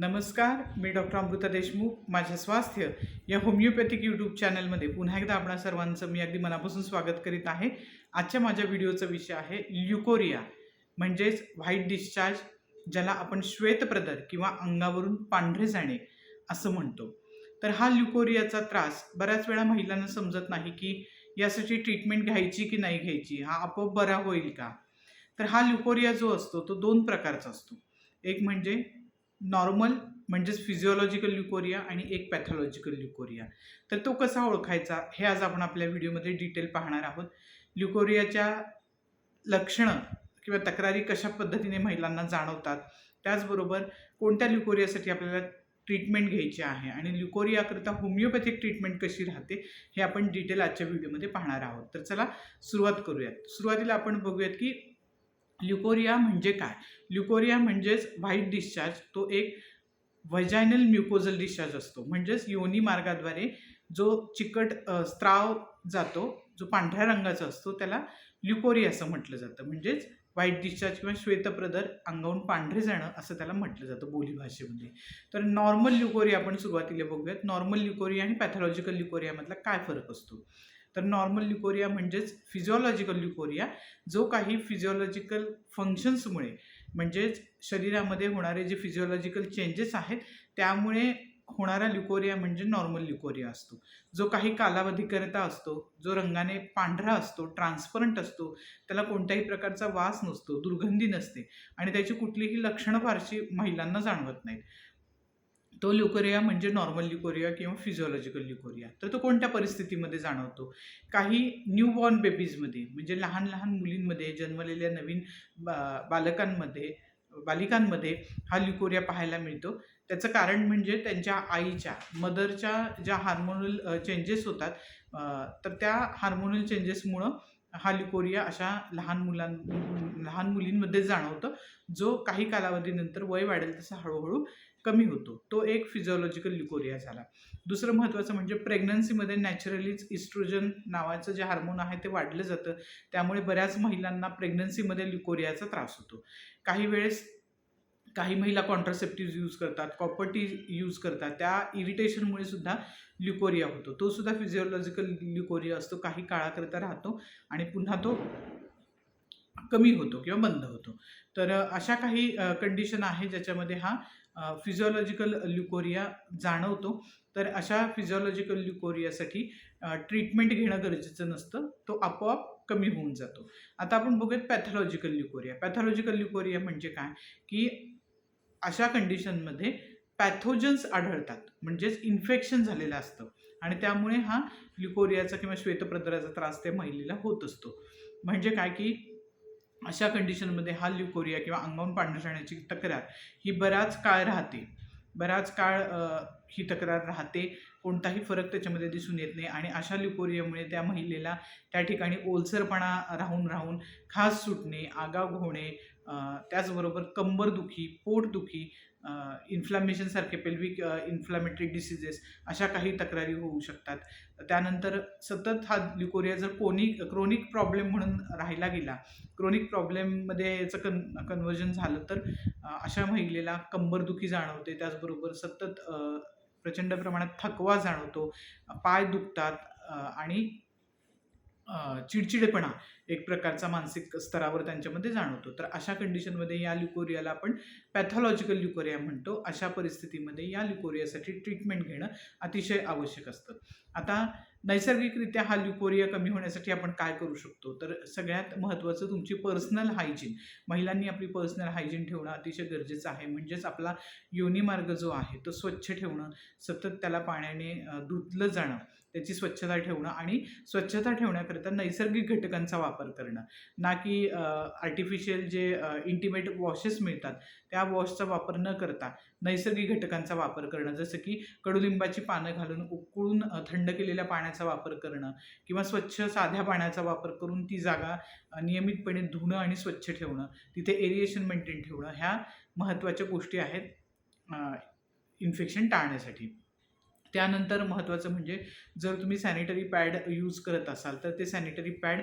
नमस्कार मी डॉक्टर अमृता देशमुख माझ्या स्वास्थ्य या होमिओपॅथिक यूट्यूब चॅनलमध्ये पुन्हा एकदा आपणा सर्वांचं मी अगदी मनापासून स्वागत करीत आहे. आजच्या माझ्या व्हिडिओचा विषय आहे ल्युकोरिया म्हणजेच व्हाईट डिस्चार्ज ज्याला आपण श्वेतप्रदर किंवा अंगावरून पांढरे जाणे असं म्हणतो. तर हा ल्युकोरियाचा त्रास बऱ्याच वेळा महिलांना समजत नाही की यासाठी ट्रीटमेंट घ्यायची की नाही घ्यायची हा आपोआप बरा होईल का? तर हा ल्युकोरिया जो असतो तो दोन प्रकारचा असतो. एक म्हणजे नॉर्मल म्हणजेच फिजिओलॉजिकल ल्युकोरिया आणि एक पॅथॉलॉजिकल ल्युकोरिया तर तो कसा ओळखायचा? हे आज आपण आपल्या व्हिडिओमध्ये डिटेल पाहणार आहोत. ल्युकोरियाच्या लक्षणं किंवा तक्रारी कशा पद्धतीने महिलांना जाणवतात? त्याचबरोबर कोणत्या ल्युकोरियासाठी आपल्याला ट्रीटमेंट घ्यायची आहे? आणि ल्युकोरियाकरिता होमिओपॅथिक ट्रीटमेंट कशी राहते? हे आपण डिटेल आजच्या व्हिडिओमध्ये पाहणार आहोत. तर चला सुरुवात करूयात. सुरुवातीला आपण बघूयात की ल्युकोरिया म्हणजे काय? ल्युकोरिया म्हणजेच व्हाईट डिस्चार्ज तो एक व्हजायनल म्युकोजल डिस्चार्ज असतो. म्हणजेच योनी मार्गाद्वारे जो चिकट स्त्राव जातो जो पांढऱ्या रंगाचा असतो त्याला ल्युकोरिया असं म्हटलं जातं. म्हणजेच व्हाईट डिस्चार्ज किंवा श्वेतप्रदर अंगावून पांढरे जाणं असं त्याला म्हटलं जातं बोलीभाषेमध्ये तर नॉर्मल ल्युकोरिया आपण सुरुवातीला बघूयात. नॉर्मल ल्युकोरिया आणि पॅथॉलॉजिकल ल्युकोरियामधला काय फरक असतो? तर नॉर्मल ल्युकोरिया म्हणजेच फिजिओलॉजिकल ल्युकोरिया जो काही फिजिओलॉजिकल फंक्शन्समुळे म्हणजेच शरीरामध्ये होणारे जे फिजिओलॉजिकल चेंजेस आहेत त्यामुळे होणारा ल्युकोरिया म्हणजे नॉर्मल ल्युकोरिया असतो. जो काही कालावधीकरिता असतो जो रंगाने पांढरा असतो ट्रान्सपरंट असतो त्याला कोणत्याही प्रकारचा वास नसतो दुर्गंधी नसते आणि त्याची कुठलीही लक्षणं फारशी महिलांना जाणवत नाहीत. तो ल्युकोरिया म्हणजे नॉर्मल ल्युकोरिया किंवा फिजिओलॉजिकल ल्युकोरिया. तर तो कोणत्या परिस्थितीमध्ये जाणवतो? काही न्यूबॉर्न बेबीजमध्ये म्हणजे लहान लहान मुलींमध्ये जन्मलेल्या नवीन बा बालकांमध्ये बालिकांमध्ये हा ल्युकोरिया पाहायला मिळतो. त्याचं कारण म्हणजे त्यांच्या आईच्या मदरच्या ज्या हार्मोनल चेंजेस होतात तर त्या हार्मोनल चेंजेसमुळं हा ल्युकोरिया अशा लहान मुलां लहान मुलींमध्ये जाणवतं जो काही कालावधीनंतर वय वाढेल तसं हळूहळू कमी होतो. तो एक फिजिओलॉजिकल ल्युकोरिया झाला. दुसरं महत्त्वाचं म्हणजे प्रेग्नन्सीमध्ये नॅचरलीच इस्ट्रोजन नावाचं जे हार्मोन आहे ते वाढलं जातं. त्यामुळे बऱ्याच महिलांना प्रेग्नन्सीमध्ये ल्युकोरियाचा त्रास होतो. काही वेळेस काही महिला कॉन्ट्रासेप्टिव्ह यूज करतात कॉपर्टी यूज करतात. त्या इरिटेशनमुळे सुद्धा ल्युकोरिया होतो. तो सुद्धा फिजिओलॉजिकल ल्युकोरिया असतो. काही काळाकरता राहतो आणि पुन्हा तो कमी होतो किंवा बंद होतो. तर अशा काही कंडिशन आहे ज्याच्यामध्ये हा फिजिओलॉजिकल ल्युकोरिया जाणवतो. तर अशा फिजिओलॉजिकल ल्युकोरियासाठी ट्रीटमेंट घेणं गरजेचं नसतं. तो आपोआप कमी होऊन जातो. आता आपण बघूयात पॅथॉलॉजिकल ल्युकोरिया पॅथॉलॉजिकल ल्युकोरिया म्हणजे काय? की अशा कंडिशनमध्ये पॅथोजन्स आढळतात. म्हणजेच इन्फेक्शन झालेलं असतं. आणि त्यामुळे हा ल्युकोरियाचा किंवा श्वेतप्रदराचा त्रास त्या महिलेला होत असतो. म्हणजे काय की अशा कंडिशनमध्ये हा ल्युकोरिया किंवा अंगावून पांढऱ्या तक्रार ही बराच काळ राहते. बराच काळ ही तक्रार राहते. कोणताही फरक त्याच्यामध्ये दिसून येत नाही आणि अशा ल्युकोरियामुळे त्या महिलेला त्या ठिकाणी ओलसरपणा राहून राहून खास सुटणे आगाव होणे त्याचबरोबर कंबरदुखी पोटदुखी इन्फ्लॅमेशनसारखे पेल्विक इन्फ्लॅमेटरी डिसिजेस अशा काही तक्रारी होऊ शकतात. त्यानंतर सतत हा ल्युकोरिया जर कोणी क्रोनिक प्रॉब्लेम म्हणून राहिला गेला क्रोनिक प्रॉब्लेममध्ये याचं कन कन्वर्जन झालं तर अशा महिलेला कंबरदुखी जाणवते. त्याचबरोबर सतत प्रचंड प्रमाणात थकवा जाणवतो. पाय दुखतात आणि चिडचिडेपणा एक प्रकारचा मानसिक स्तरावर त्यांच्यामध्ये जाणवतो. तर अशा कंडिशनमध्ये या ल्युकोरियाला आपण पॅथॉलॉजिकल ल्युकोरिया म्हणतो. अशा परिस्थितीमध्ये या ल्युकोरियासाठी ट्रीटमेंट घेणं अतिशय आवश्यक असतं. आता नैसर्गिकरित्या हा ल्युकोरिया कमी होण्यासाठी आपण काय करू शकतो? तर सगळ्यात महत्त्वाचं तुमची पर्सनल हायजीन. महिलांनी आपली पर्सनल हायजीन ठेवणं अतिशय गरजेचं आहे. म्हणजेच आपला योनिमार्ग जो आहे तो स्वच्छ ठेवणं सतत त्याला पाण्याने धुतलं जाणं त्याची स्वच्छता ठेवणं आणि स्वच्छता ठेवण्याकरिता नैसर्गिक घटकांचा वापर करणं. ना की आर्टिफिशियल जे इंटिमेट वॉशेस मिळतात त्या वॉशचा वापर न करता नैसर्गिक घटकांचा वापर करणं. जसं की कडुलिंबाची पानं घालून उकळून थंड केलेल्या पाण्याचा वापर करणं किंवा स्वच्छ साध्या पाण्याचा वापर करून ती जागा नियमितपणे धुणं आणि स्वच्छ ठेवणं तिथे एरिएशन मेंटेन ठेवणं ह्या महत्त्वाच्या गोष्टी आहेत इन्फेक्शन टाळण्यासाठी. त्यानंतर महत्त्वाचं म्हणजे जर तुम्ही सॅनिटरी पॅड यूज करत असाल तर ते सॅनिटरी पॅड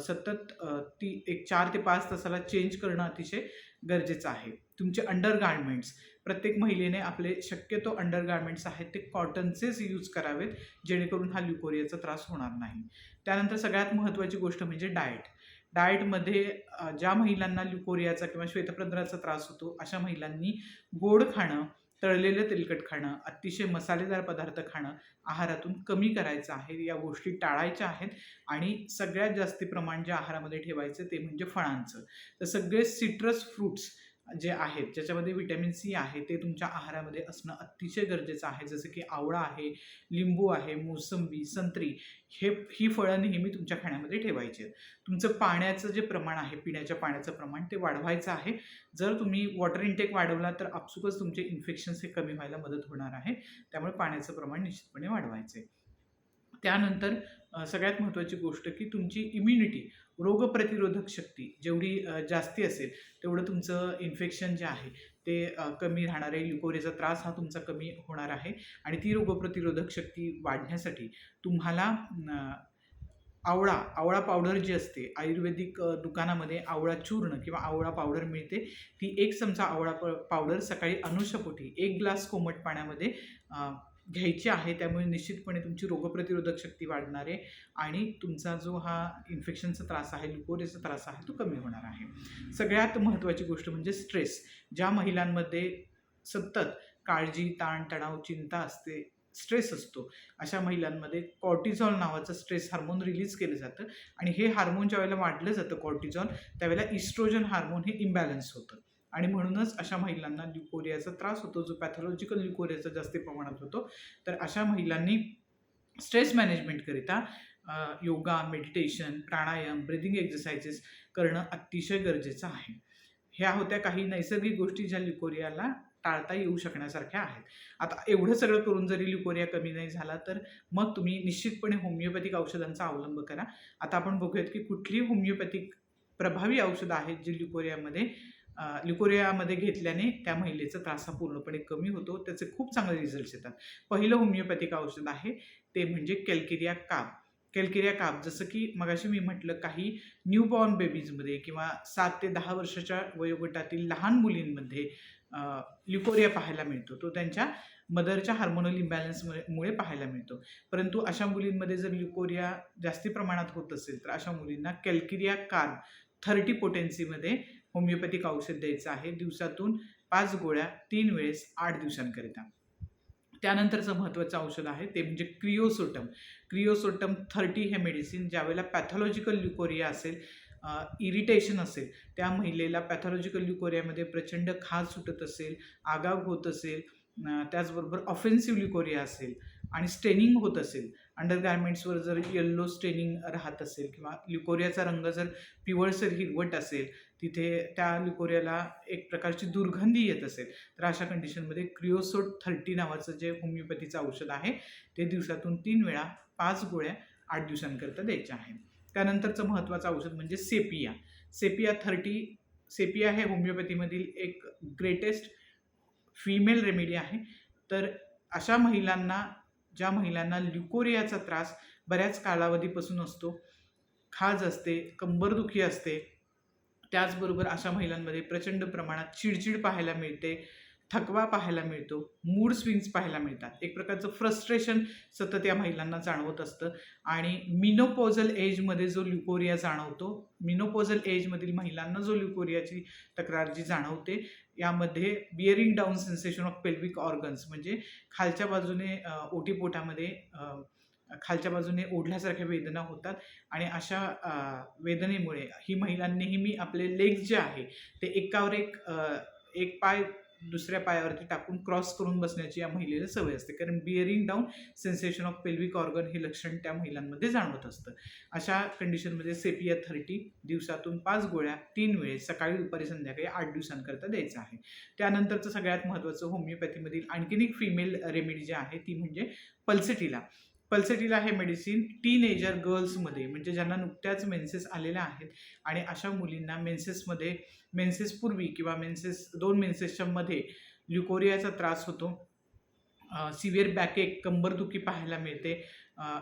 सतत ती एक चार ते पाच तासाला चेंज करणं अतिशय गरजेचं आहे. तुमचे अंडरगार्मेंट्स प्रत्येक महिलेने आपले शक्यतो अंडरगार्मेंट्स आहेत ते कॉटनचेच यूज करावेत जेणेकरून हा ल्युकोरियाचा त्रास होणार नाही. त्यानंतर सगळ्यात महत्त्वाची गोष्ट म्हणजे डाएट डाएटमध्ये ज्या महिलांना ल्युकोरियाचा किंवा श्वेतप्रद्राचा त्रास होतो अशा महिलांनी गोड खाणं तळलेलं तेलकट खाणं अतिशय मसालेदार पदार्थ खाणं आहारातून कमी करायचं आहे. या गोष्टी टाळायच्या आहेत आणि सगळ्यात जास्ती प्रमाण जे आहारामध्ये ठेवायचं ते म्हणजे फळांचं. तर सगळे सिट्रस फ्रूट्स जे आहेत ज्याच्यामध्ये व्हिटॅमिन सी आहे ते तुमच्या आहारामध्ये असणं अतिशय गरजेचं आहे. जसं की आवळा आहे लिंबू आहे मोसंबी संत्री हे ही फळं नेहमी तुमच्या खाण्यामध्ये ठेवायची आहेत. तुमचं पाण्याचं जे प्रमाण आहे पिण्याच्या पाण्याचं प्रमाण ते वाढवायचं आहे. जर तुम्ही वॉटर इनटेक वाढवला तर आपसुकच तुमचे इन्फेक्शन्स हे कमी व्हायला मदत होणार आहे. त्यामुळे पाण्याचं प्रमाण निश्चितपणे वाढवायचं आहे त्यानंतर सगळ्यात महत्त्वाची गोष्ट की तुमची इम्युनिटी रोगप्रतिरोधक शक्ती जेवढी जास्ती असेल तेवढं तुमचं इन्फेक्शन जे आहे ते कमी राहणार आहे ल्युकोरियाचा त्रास हा तुमचा कमी होणार आहे. आणि ती रोगप्रतिरोधक शक्ती वाढण्यासाठी तुम्हाला आवळा आवळा पावडर जी असते आयुर्वेदिक दुकानामध्ये आवळा चूर्ण किंवा आवळा पावडर मिळते. ती एक चमचा आवळा प पावडर सकाळी अनुषपोटी एक ग्लास कोमट पाण्यामध्ये घ्यायची आहे त्यामुळे निश्चितपणे तुमची रोगप्रतिरोधक शक्ती वाढणार आहे आणि तुमचा जो हा इन्फेक्शनचा त्रास आहे लुकोरेचा त्रास आहे तो कमी होणार आहे. सगळ्यात महत्त्वाची गोष्ट म्हणजे स्ट्रेस ज्या महिलांमध्ये सतत काळजी ताण तणाव चिंता असते स्ट्रेस असतो. अशा महिलांमध्ये कॉर्टिझॉल नावाचं स्ट्रेस हार्मोन रिलीज केलं जातं आणि हे हार्मोन ज्या वेळेला वाढलं जातं कॉर्टिझॉल त्यावेळेला इस्ट्रोजन हार्मोन हे इम्बॅलन्स होतं. आणि म्हणूनच अशा महिलांना ल्युकोरियाचा त्रास होतो जो पॅथॉलॉजिकल ल्युकोरियाचा जास्त प्रमाणात होतो. तर अशा महिलांनी stress मॅनेजमेंटकरिता yoga meditation pranayama breathing exercises करणं अतिशय गरजेचं आहे. ह्या होत्या काही नैसर्गिक गोष्टी ज्या ल्युकोरियाला टाळता येऊ शकण्यासारख्या आहेत. आता एवढं सगळं करून जरी ल्युकोरिया कमी नाही झाला तर मग तुम्ही निश्चितपणे होमिओपॅथिक औषधांचा अवलंब करा. आता आपण बघूयात की कुठली होमिओपॅथिक प्रभावी औषधं आहेत जी ल्युकोरियामध्ये ल्युकोरियामध्ये घेतल्याने त्या महिलेचा त्रास हा पूर्णपणे कमी होतो. त्याचे खूप चांगले रिझल्ट्स येतात. पहिलं होमिओपॅथिक औषध आहे ते म्हणजे कॅल्केरिया काप कॅल्केरिया काप जसं की मगाशी मी म्हटलं काही न्यूबॉर्न बेबीजमध्ये किंवा सात ते दहा वर्षाच्या वयोगटातील लहान मुलींमध्ये ल्युकोरिया पाहायला मिळतो. तो त्यांच्या मदरच्या हार्मोनल इम्बॅलन्समुळे मुळे पाहायला मिळतो. परंतु अशा मुलींमध्ये जर ल्युकोरिया जास्ती प्रमाणात होत असेल तर अशा मुलींना कॅल्केरिया कार थर्टी पोटेन्सीमध्ये होमिओपॅथिक औषध द्यायचं आहे दिवसातून पाच गोळ्या तीन वेळेस आठ दिवसांकरिता. त्यानंतरचं महत्त्वाचं औषध आहे ते म्हणजे क्रिओसोटम. क्रिओसोटम थर्टी हे मेडिसिन ज्यावेळेला पॅथॉलॉजिकल ल्युकोरिया असेल इरिटेशन असेल त्या महिलेला पॅथॉलॉजिकल ल्युकोरियामध्ये प्रचंड खाज सुटत असेल आगाग होत असेल त्याचबरोबर ऑफेन्सिव्ह ल्युकोरिया असेल आणि स्टेनिंग होत असेल. अंडरगार्मेंट्सवर जर येल्लो स्टेनिंग राहत असेल किंवा ल्युकोरियाचा रंग जर पिवळसर हिरवट असेल तिथे त्या ल्युकोरियाला एक प्रकारची दुर्गंधी येत असेल तर अशा कंडिशनमध्ये क्रिओसोट थर्टी नावाचं जे होमिओपॅथीचं औषध आहे ते दिवसातून तीन वेळा पाच गोळ्या आठ दिवसांकरता द्यायच्या आहे त्यानंतरचं महत्त्वाचं औषध म्हणजे सेपिया. सेपिया थर्टी सेपिया हे होमिओपॅथीमधील एक ग्रेटेस्ट फिमेल रेमेडी आहे. तर अशा महिलांना ज्या महिलांना ल्युकोरियाचा त्रास बऱ्याच कालावधीपासून असतो खाज असते कंबरदुखी असते त्याचबरोबर अशा महिलांमध्ये प्रचंड प्रमाणात चिडचिड पाहायला मिळते थकवा पाहायला मिळतो मूड स्विंग्स पाहायला मिळतात. एक प्रकारचं फ्रस्ट्रेशन सतत या महिलांना जाणवत असतं. आणि मिनोपोजल एजमध्ये जो ल्युकोरिया जाणवतो मिनोपोजल एजमधील महिलांना जो ल्युकोरियाची तक्रार जी जाणवते यामध्ये bearing down sensation of pelvic organs म्हणजे खालच्या बाजूने ओटीपोटामध्ये खालच्या बाजूने ओढल्यासारख्या वेदना होतात आणि अशा वेदनेमुळे ही महिला नेहमी आपले लेग्स जे आहे ते एकावर एक एक पाय दुसऱ्या पायावरती टाकून क्रॉस करून बसण्याची या महिलेला सवय असते. कारण bearing down sensation of pelvic organ हे लक्षण त्या महिलांमध्ये जाणवत असतं. अशा कंडिशनमध्ये सेपिया थर्टी दिवसातून पाच गोळ्या तीन वेळेस सकाळी दुपारी संध्याकाळी आठ दिवसांकरता द्यायचं आहे. त्यानंतरचं सगळ्यात महत्त्वाचं होमिओपॅथीमधील आणखीन एक फिमेल रेमेडी जी आहे ती म्हणजे पल्सेटिला पल्सेटिला हे मेडिसिन टीनेजर गर्ल्समध्ये म्हणजे ज्यांना नुकत्याच मेन्सेस आलेल्या आहेत आणि अशा मुलींना मेन्सेसमध्ये मेन्सेसपूर्वी किंवा मेन्सेस दोन मेन्सेसच्या मध्ये ल्युकोरियाचा त्रास होतो. सिव्हिअर बॅकएक कंबरदुखी पाहायला मिळते.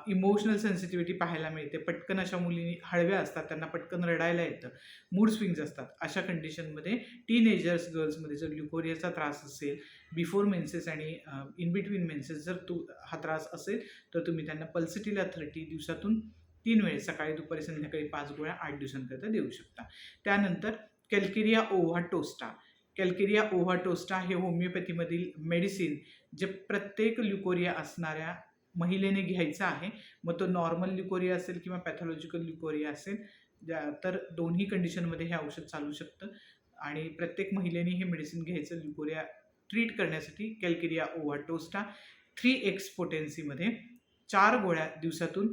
इमोशनल सेन्सिटिव्हिटी पाहायला मिळते. पटकन अशा मुली हळव्या असतात त्यांना पटकन रडायला येतं. मूड स्विंग्स असतात. अशा कंडिशनमध्ये टीनेजर्स गर्ल्समध्ये जर ल्युकोरियाचा त्रास असेल बिफोर मेन्सेस आणि इन बिटवीन मेन्सेस जर तू हा त्रास असेल तर तुम्ही त्यांना पल्सिटीला थर्टी दिवसातून तीन वेळेस सकाळी दुपारी संध्याकाळी पाच गोळ्या आठ दिवसांकरता देऊ शकता. त्यानंतर कॅल्केरिया ओव्हा टोस्टा कॅल्केरिया ओव्हा टोस्टा हे होमिओपॅथीमधील मेडिसिन जे प्रत्येक ल्युकोरिया असणाऱ्या महिलेने घ्यायचं आहे. मग तो नॉर्मल ल्युकोरिया असेल किंवा पॅथॉलॉजिकल ल्युकोरिया असेल ज्या- तर दोन्ही कंडिशनमध्ये हे औषध चालू शकतं. आणि प्रत्येक महिलेने हे मेडिसिन घ्यायचं ल्युकोरिया ट्रीट करण्यासाठी calcarea ova tosta three X पोटेन्सीमध्ये चार गोळ्या दिवसातून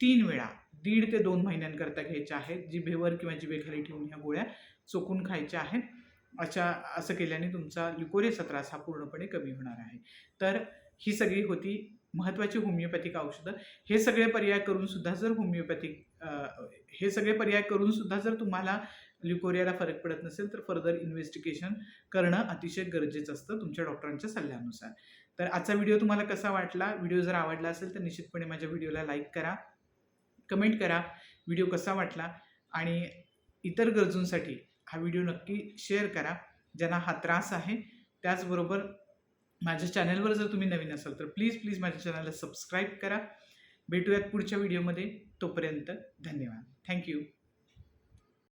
तीन वेळा दीड ते दोन महिन्यांकरता घ्यायच्या आहेत. जिभेवर किंवा जिभेखाली ठेवून ह्या गोळ्या चोकून खायच्या आहेत. अशा असं केल्याने तुमचा ल्युकोरियाचा त्रास हा पूर्णपणे कमी होणार आहे. तर ही सगळी होती महत्त्वाची होमिओपॅथिक औषधं हे सगळे पर्याय करून सुद्धा जर होमिओपॅथिक हे सगळे पर्याय करून सुद्धा जर तुम्हाला ल्युकोरियाला फरक पडत नसेल तर फर्दर इन्व्हेस्टिगेशन करणं अतिशय गरजेचं असतं तुमच्या डॉक्टरांच्या सल्ल्यानुसार. तर आजचा व्हिडिओ तुम्हाला कसा वाटला? व्हिडिओ जर आवडला असेल तर निश्चितपणे माझ्या व्हिडिओला लाईक करा कमेंट करा व्हिडिओ कसा वाटला? आणि इतर गरजूंसाठी हा व्हिडिओ नक्की शेअर करा ज्यांना हा त्रास आहे. त्याचबरोबर माझ्या चॅनलवर जर तुम्ही नवीन असाल तर प्लीज प्लीज माझ्या चॅनलला सबस्क्राईब करा. भेटूयात पुढच्या व्हिडिओमध्ये. तोपर्यंत धन्यवाद. थँक्यू